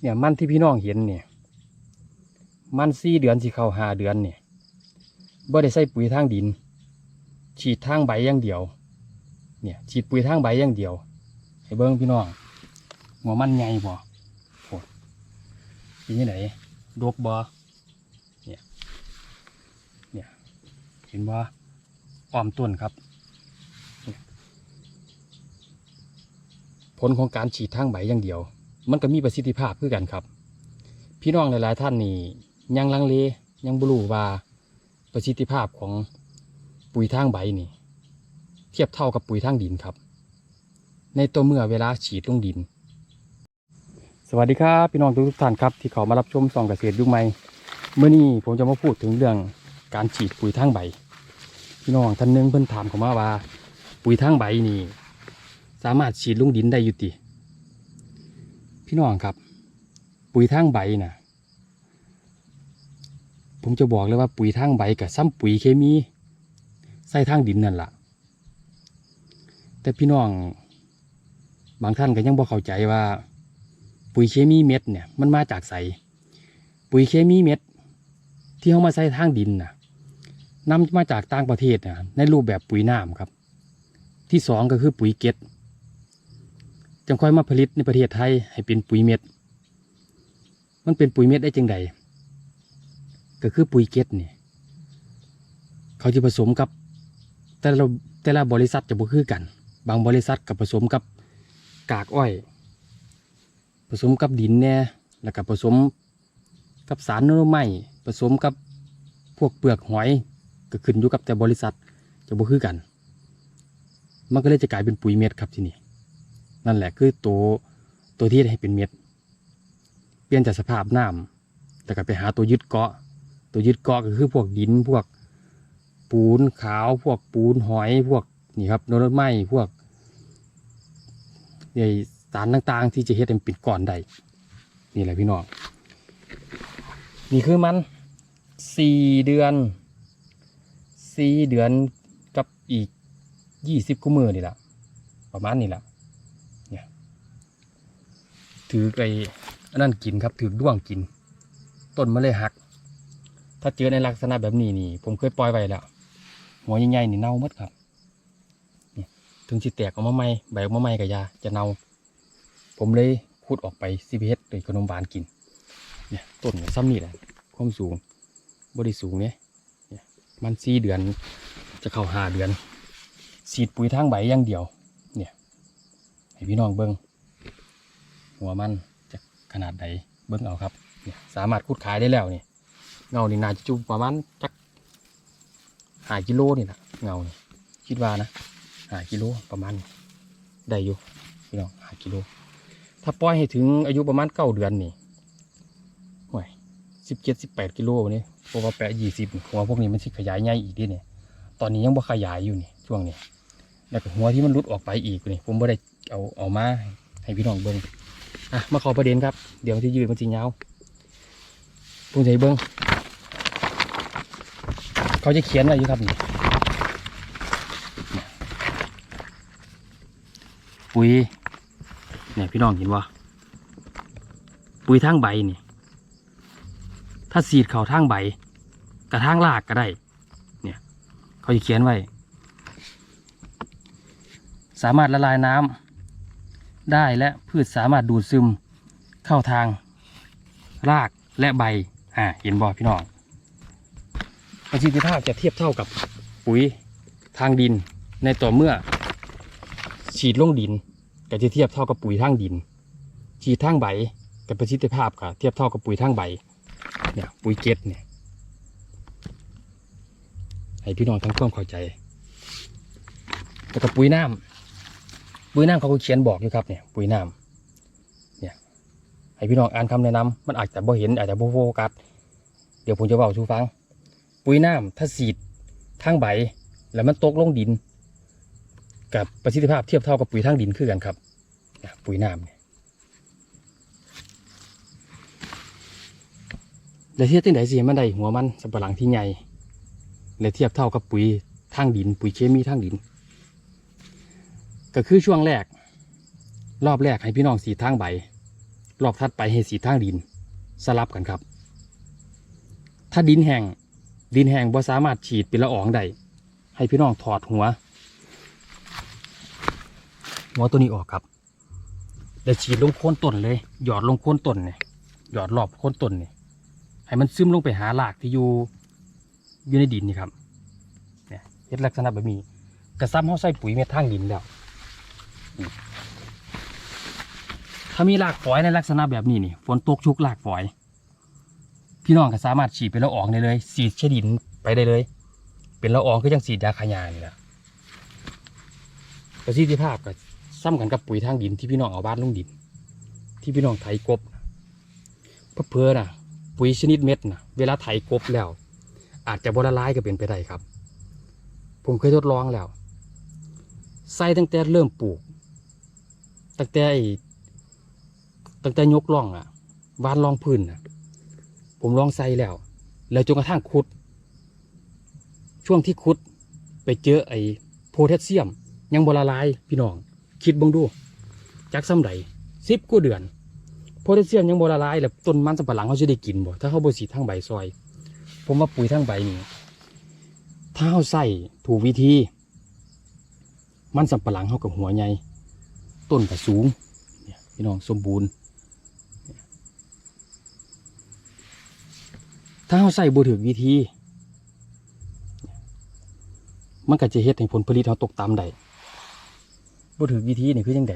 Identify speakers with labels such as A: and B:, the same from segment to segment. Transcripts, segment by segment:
A: เนี่ยมันที่พี่น้องเห็นเนี่ย มันสี่เดือนสิเข้าหาเดือนเนี่ยบ่ได้ใส่ปุ๋ยทางดิน ฉีดทางใบอย่างเดียว เนี่ยฉีดปุ๋ยทางใบอย่างเดียวให้เบิ้งพี่น้องหัวมันใหญ่บ่โอ้ยเป็นยังไงดกบ่เนี่ยเนี่ยเห็นบ่อ้อมต้นครับผลของการฉีดทางใบอย่างเดียว มันก็มีประสิทธิภาพคือกันครับ พี่น้องหลายๆท่านนี่ยังลังเลยังบรู้ว่าประสิทธิภาพของปุ๋ยทางใบนี่ เทียบเท่ากับปุ๋ยทางดินครับ ในตัวเมื่อเวลาฉีดลงดิน สวัสดีครับ พี่น้องทุกๆท่านครับ ที่เขามารับชมส่องเกษตรยุคใหม่เมื่อนี้ผมจะมาพูดถึงเรื่องการฉีดปุ๋ยทางใบ พี่น้องท่านหนึงเพิ่นถามเขามาว่า ปุ๋ยทางใบนี่ สามารถฉีดลงดินได้อยู่ติ พี่น้องครับ ปุ๋ยทางใบน่ะ ผมจะบอกเลยว่าปุ๋ยทางใบกับซ้ำปุ๋ยเคมี ใส่ทางดินนั่นแหละแต่พี่น้อง บางท่านก็ยังบอกเข้าใจว่า ปุ๋ยเคมีเม็ดเนี่ยมันมาจากใสปุ๋ยเคมีเม็ด ที่เขามาใส่ทางดินน่ะนำมาจากต่างประเทศนะในรูปแบบปุ๋ยน้ำครับ ที่สองก็คือปุ๋ยเก็ด จังค่อยมาผลิตในประเทศไทยให้เป็นปุ๋ยเม็ด มันเป็นปุ๋ยเม็ดได้จังใดก็คือปุ๋ยเก็ดนี่เขาจะผสมกับ แต่ละแต่ละบริษัทจะบ่คือกัน บางบริษัทกับผสมกับกากอ้อย ผสมกับดินแน่แล้วก็ผสมกับสารโนโลไม้ผสมกับพวกเปลือกหอยก็ขึ้นอยู่กับแต่บริษัทจะบ่คือกัน มันก็เลยจะกลายเป็นปุ๋ยเม็ดครับที่นี่ นั่นแหละคือตัวตัวที่ให้เป็นเม็ด เปลี่ยนจากสภาพน้ำแต่ก็ไปหาตัวยึดเกาะ ตัวยึดเกาะก็คือพวกดินพวกปูนขาวพวกปูนหอยพวกนี่ครับโนรไม้พวกใหญ่สารต่างๆ ที่จะเฮ็ดให้มันเป็นก้อนได้นี่แหละพี่น้องนี่คือมันสี่เดือนสี่เดือนกับอีกยี่สิบกุมือนี่แหละประมาณนี้แหละ ถือไอ้นั่นกินครับถือด้วงกิน ต้นมะเลยหัก ถ้าเจอในลักษณะแบบนี้นี่ ผมเคยปล่อยไว้แล้ว หัวใหญ่ๆนี่เน่าหมดครับถึงสิแตกออกมาใหม่ใบออกมาใหม่กับยาจะเน่า ผมเลยขุดออกไปซีพีเอสเลยขนมหวานกิน เนี่ยต้นซ้ำนี่แหละความสูงบริสูงเนี่ยเนี่ยมันสี่เดือนจะเข้าหาเดือนฉีดปุ๋ยทางใบอย่างเดียว เนี่ย ให้พี่น้องเบิ้ง หัวมันจะขนาดใดเบิ้งเอาครับเนี่ยสามารถขุดขายได้แล้วนี่เงานี่นาจะจุประมาณจักหากิโลนี่นะเงานี่คิดว่านะหากิโลประมาณได้อยู่พี่น้องหากิโล ถ้าปล่อยให้ถึงอายุประมาณเก้าเดือนนี่ห่วยสิบเจ็ดสิบแปดกิโลวันนี้เพราะว่าแปะยี่สิบหัวพวกนี้มันสิขยายใหญ่อีกดิเนี่ยตอนนี้ยังบ่ขยายอยู่นี่ช่วงนี้แล้วก็หัวที่มันหลุดออกไปอีกนี่ผมไม่ได้เอาเอามาให้พี่น้องเบิ้ง อะมาขอประเด็นครับ เดี๋ยวที่ยืนมันสิยาวปุ่งใจเบิ้งเขาจะเขียนอะไรอยู่ครับนี่ปุ๋ยเนี่ยพี่น้องเห็นว่าปุ๋ยทางใบนี่ ถ้าสีดเขาทางใบกระทางรากก็ได้ เนี่ย เขาจะเขียนไว้ สามารถละลายน้ำ ได้และพืชสามารถดูดซึมเข้าทางรากและใบอ่าเห็นบ่พี่น้องประสิทธิภาพจะเทียบเท่ากับปุ๋ยทางดิน ในต่อเมื่อ ฉีดลงดินก็จะเทียบเท่ากับปุ๋ยทางดิน ฉีดทางใบกับประสิทธิภาพก็เทียบเท่ากับปุ๋ยทางใบเนี่ยปุ๋ยเก็ดเนี่ยให้พี่น้องทั้งความเข้าใจแล้วก็ปุ๋ยน้ำ ปุ๋ยน้ำเขาก็เขียนบอกอยู่ครับเนี่ยปุ๋ยน้ำเนี่ยให้พี่น้องอ่านคำแนะนำมันอาจจะบ่เห็นอาจจะบ่โฟกัสเดี๋ยวผมจะบอกชูฟัง ปุ๋ยน้ำถ้าสีดทางใบ แล้วมันตกลงดิน กับประสิทธิภาพเทียบเท่ากับปุ๋ยทางดินคือกันครับปุ๋ยน้ำเนี่ยแล้วเทียบที่ไหนสิมันได้หัวมันสับปะหลังที่ใหญ่และเทียบเท่ากับปุ๋ยทางดิน ปุ๋ยเคมีทางดิน ก็คือช่วงแรก รอบแรกให้พี่น้องสีทางใบ รอบถัดไปให้สีทางดิน สลับกันครับ ถ้าดินแห้งดินแห้งบ่สามารถฉีดเป็นละอองได้ให้พี่น้องถอดหัวหัวตัวนี้ออกครับแล้วฉีดลงโคนต้นเลย หยอดลงโคนต้นเนี่ยหยอดรอบโคนต้นเนี่ยให้มันซึมลงไปหารากที่อยู่อยู่ในดินนี่ครับเนี่ยเฮ็ดลักษณะแบบนี้กระซ้ำเขาใส่ปุ๋ยเม็ดทางดินแล้ว ถ้ามีรากฝอยในลักษณะแบบนี้นี่ฝนตกชุกรากฝอย พี่น้องก็สามารถฉีดเป็นละอองได้เลยฉีดเชดินไปได้เลย เป็นละอองก็ยังฉีดยาขายานี่แหละประสิทธิภาพก็ซ้ำกันกับปุ๋ยทางดินที่พี่น้องเอาบ้านลงดิน ที่พี่น้องไถกบเพอๆน่ะปุ๋ยชนิดเม็ดนะเวลาไถกบแล้ว อาจจะบละลายก็เป็นไปได้ครับ ผมเคยทดลองแล้วใส่ตั้งแต่เริ่มปลูก ตั้งแต่ไอตั้งแต่ยกล่องอะวานรองพื้นอะ ผมลองใส่แล้ว แล้วจนกระทั่งขุด ช่วงที่ขุดไปเจอไอ้โพแทสเซียม ยังบละลายพี่น้อง คิดบ้างดู จากซ้ำใดสิบกว่าเดือนโพแทสเซียมยังบละลายแล้วต้นมันสำปะหลังเขาจะได้กินบ่ถ้าเขาบริสีทั้งใบซอย ผมว่าปุ๋ยทั้งใบนี่ถ้าเขาใส่ถูกวิธี มันสำปะหลังเขากับหัวใหญ่ ต้นก็สูงพี่น้องสมบูรณ์ถ้าเราใส่บูถือวิธี มันก็จะเฮ็ดให้ผลผลิตเราตกต่ำได้บูถือวิธีนี่คือยังไง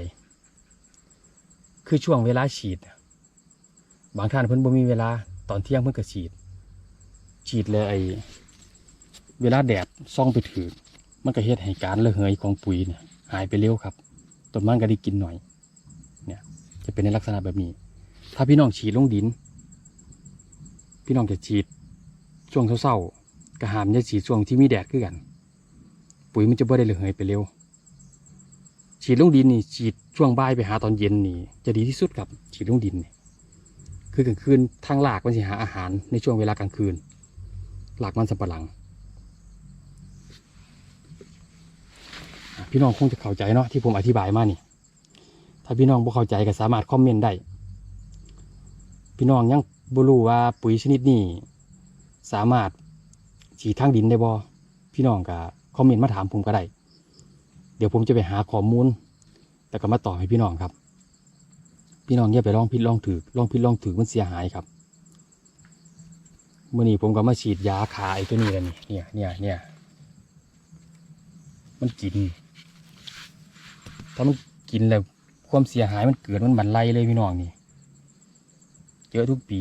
A: คือช่วงเวลาฉีด บางท่านเพิ่นบ่มีเวลาตอนเที่ยงเพิ่นก็ฉีด ฉีดเลยไอ้เวลาแดดส่องไปถือมันก็เฮ็ดให้การระเหยของปุ๋ยเนี่ยหายไปเร็วครับ ต้นมันก็ได้กินหน่อย เนี่ย จะเป็นในลักษณะแบบนี้ ถ้าพี่น้องฉีดลงดิน พี่น้องจะฉีดช่วงเศร้าๆกระหามจะฉีดช่วงที่มีแดดขึ้นกัน ปุ๋ยมันจะบ่ได้ระเหยไปเร็ว ฉีดลงดินนี่ฉีดช่วงบ่ายไปหาตอนเย็นนี่ จะดีที่สุดครับฉีดลงดินนี่คือกลางคืนทางหลากมันสิหาอาหารในช่วงเวลากลางคืน หลากมันสำปะหลังอะ พี่น้องคงจะเข้าใจเนาะที่ผมอธิบายมานี่ ถ้าพี่น้องบ่เข้าใจก็สามารถคอมเมนต์ได้ พี่น้องยังบ่รู้ว่าปุ๋ยชนิดนี้สามารถฉีดทางดินได้บ่พี่น้องก็คอมเมนต์มาถามผมก็ได้ เดี๋ยวผมจะไปหาข้อมูล แล้วก็มาตอบให้พี่น้องครับ พี่น้องอย่าไปลองผิดลองถือลองผิดลองถือมันเสียหายครับเมื่อนี้ผมก็มาฉีดยาคาไอ้ตัวนี้แล้วนี่เนี่ยเนี่ยเนี่ยมันกิน ถ้ามันกินแล้วความเสียหายมันเกิดมันบันไลเลยพี่น้องนี่เยอะทุกปี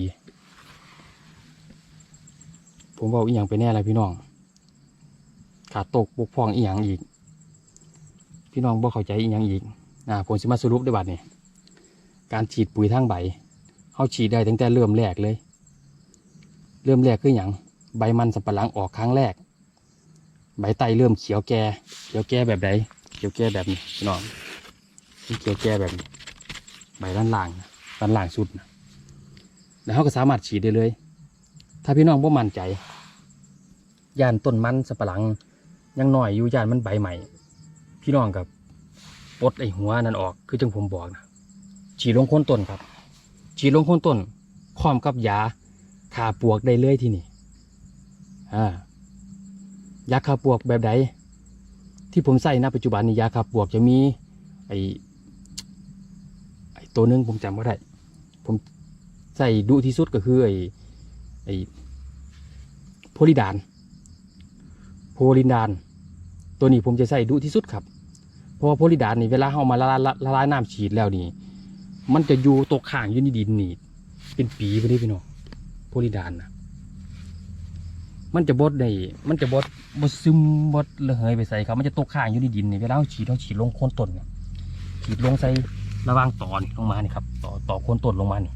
A: ผมบอกอีหยังไปแน่เลยพี่น้อง ขาดตกบกพร่องอีหยังอีก พี่น้องบอกเข้าใจอีหยังอีกนะผมสิมาสรุปได้บัดนี่การฉีดปุ๋ยทางใบเขาฉีดได้ตั้งแต่เริ่มแรกเลย เริ่มแรกคืออย่างใบมันสับปะหลังออกครั้งแรก ใบไตเริ่มเขียวแก่เขียวแก่แบบใดเขียวแก่แบบนี้พี่น้อง นี่เขียวแก่แบบนี้ใบด้านล่างนะด้านล่างสุดนะแล้วเขาก็สามารถฉีดได้เลย ถ้าพี่น้องบ่มั่นใจย่านต้นมันสับปะหลังยังน้อยอยู่ย่านมันใบใหม่ พี่น้องกับปลดไอ้หัวนั่นออกคือจังผมบอกนะฉีดลงโคนต้นครับ ฉีดลงโคนต้นพร้อมกับยาฆ่าปวกได้เลยที่นี่อ่ายาฆ่าปวกแบบใดที่ผมใส่ณปัจจุบันนี้ยาฆ่าปวกจะมีไอ ตัวหนึงผมจำว่าได้ ผมใส่ดุที่สุดก็คือไอ้ไอ้โพลิดาน โพลิดาน ตัวนี้ผมจะใส่ดุที่สุดครับ เพราะว่าโพลิดานนี่เวลาเอามาละลายละลายน้ำฉีดแล้วนี่ มันจะอยู่ตกข้างอยู่ในดินนี่เป็นปีไปเลยพี่น้องโพลิดานนะมันจะบดในมันจะบดบดซึมบดระเหยไปใส่ครับ มันจะตกข้างอยู่ในดินนี่เวลาเราฉีดเราฉีดลงโคนต้นฉีดลงใส่ ระว่างต่อนี่ลงมานี่ครับ ต่อต่อโคนต้นลงมานี่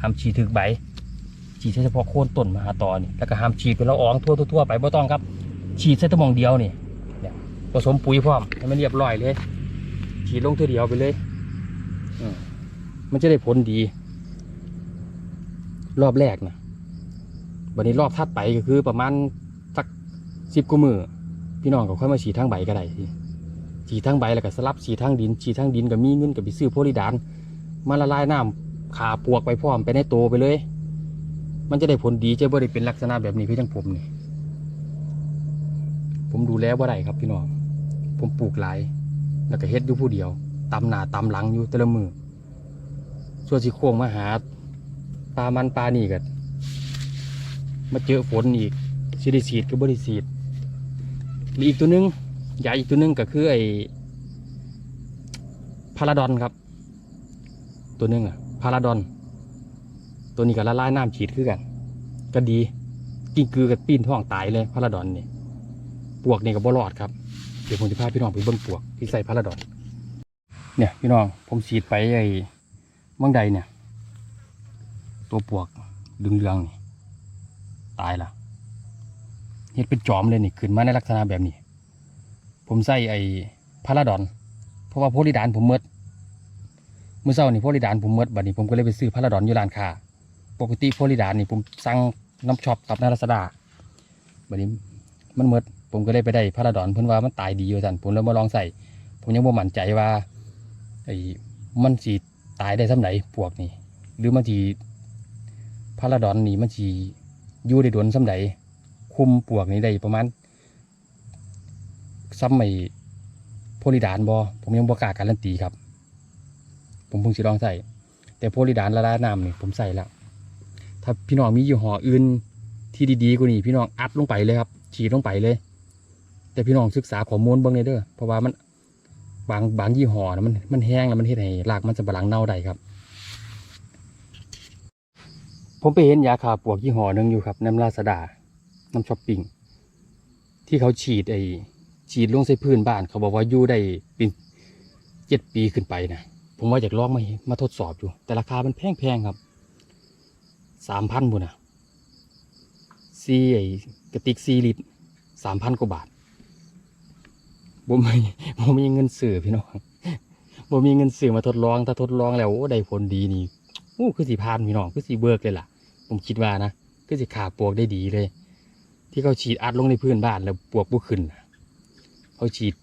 A: ห้ามฉีดถึกใบฉีดเฉพาะโคนต้นมาหาต่อนี่แล้วก็ห้ามฉีดเป็นละอองทั่วทั่วไปบ่ต้องครับ ฉีดใส่ตะมองเดียวนี่เนี่ยผสมปุ๋ยพร้อมให้มันเรียบร้อยเลย ฉีดลงท่าเดียวไปเลยอมันจะได้ผลดี รอบแรกนะวันนี้รอบถัดไปก็คือประมาณสักสิบกว่ามือพี่น้องก็ค่อยมาฉีดทางใบก็ได้ที ฉีดทางใบแล้วก็สลับฉีดทางดินฉีดทางดินก็มีเงินกับไปซื้อโพลิดานมาละลายน้ำขาปวกไปพร้อมไปในโตไปเลย มันจะได้ผลดีจะบ่ได้เป็นลักษณะแบบนี้คือจังผมนี่ผมดูแลบ่ได้ครับพี่น้องผมปลูกหลายแล้วก็เฮ็ดอยู่ผู้เดียวตำหน้าตำหลังอยู่แต่ละมือส่วนสิโค้งมาหาปลามันปลานี่กันมาเจอฝนอีกสิได้สีดก็บ่ได้สีดมีอีกตัวหนึง ใหญ่อีกตัวหนึงก็คือไอ้พาราดอนครับ ตัวหนึงอะพาราดอน ตัวนี้ก็ละลายน้ำฉีดคือกัน ก็ดีกิ้งกือกับปีนท้องตายเลยพาราดอนนี่ปวกนี่ก็บ่รอดครับเดี๋ยวผมจะพาพี่น้องไปเบิ่งปวกที่ใส่พาราดอน เนี่ยพี่น้องผมฉีดไปไอ้เมืองใดเนี่ย ตัวปวกดึงเรืองๆนี่ตายละเห็ดเป็นจอมเลยนี่ขึ้นมาในลักษณะแบบนี้ ผมใส่ไอ้พาราดอน เพราะว่าโพลิดานผมเมดเมื่อเช้านี่โพลิดานผมเมดบัดนี้ผมก็เลยไปซื้อพาราดอนอยู่ร้านค้าปกติโพลิดานนี่ผมสั่งน้ำช็อปกับนาราซาดาบัดนี้มันเมดผมก็เลยไปได้พาราดอนเพิ่นว่ามันตายดีอยู่สันผมเลยมาลองใส่ผมยังบ่มั่นใจว่าไอ้มันสีตายได้สำไหนพวกนี่หรือมันสีพาราดอนนี่มันสีอยู่ได้โดนสำไหนคุมปวกนี่ได้ประมาณ ซ้ำไอ้โพลิดานบอผมยังบ่กล้าการันตีครับ ผมเพิ่งสิลองใส่แต่โพลิดานละลายน้ำนี่ผมใส่แล้วถ้าพี่น้องมียี่ห้ออื่นที่ดีๆกว่านี้พี่น้องอัดลงไปเลยครับฉีดลงไปเลย แต่พี่น้องศึกษาข้อมูลเบิ่งเลยเด้อเพราะว่ามันบางบางยี่ห้อนะมันมันแห้งแล้วมันเฮ็ดให้รากมันจะบหลังเน่าได้ครับ ผมไปเห็นยาขาปวกยี่ห้อหนึ่งอยู่ครับน้ำลาสดาน้ำช้อปปิ้งที่เขาฉีดไอ้ ฉีดลงใส่พื้นบ้าน เขาบอกว่าอยู่ได้เป็นเจ็ดปีขึ้นไปนะผมว่าอยากลองมามาทดสอบอยู่ แต่ราคามันแพงๆครับสามพันบุนะซีไอกระติกซีลิตรสามพันกว่าบาทผมมีผมมีเงินซื้อพี่น้องผมมีเงินซื้อมาทดลอง ถ้าทดลองแล้วโอ้ได้ผลดีนี่โอ้คือสีพานพี่น้องคือสีเบิกเลยล่ะ ผมคิดว่านะคือสีขาปวกได้ดีเลย ที่เขาฉีดอัดลงในพื้นบ้านแล้วปวกบุขึ้นนะ เขาฉีด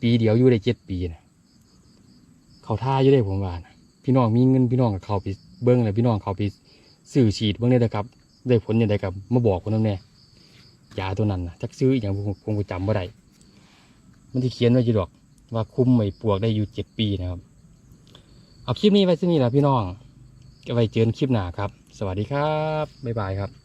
A: ปีเดียวอยู่ได้เจ็ดปีนะเขาท่าอยู่ได้ผมว่านะพี่น้องมีเงินพี่น้องกับเขาไปเบิ้งเลยพี่น้องเขาไปซื้อฉีดเบิ้งได้เลยครับได้ผลยังไงกับมาบอกคนนั้นแน่ยาตัวนั้นนะจักซื้ออย่างผมคงจำไม่ได้มันที่เขียนไว้อยู่ดอก ว่าคุมไม่ปวกได้อยู่เจ็ดปีนะครับ เอาคลิปนี้ไว้ที่นี่แหละพี่น้องก็ไว้เจอกันคลิปหน้าครับ สวัสดีครับบ๊ายบายครับ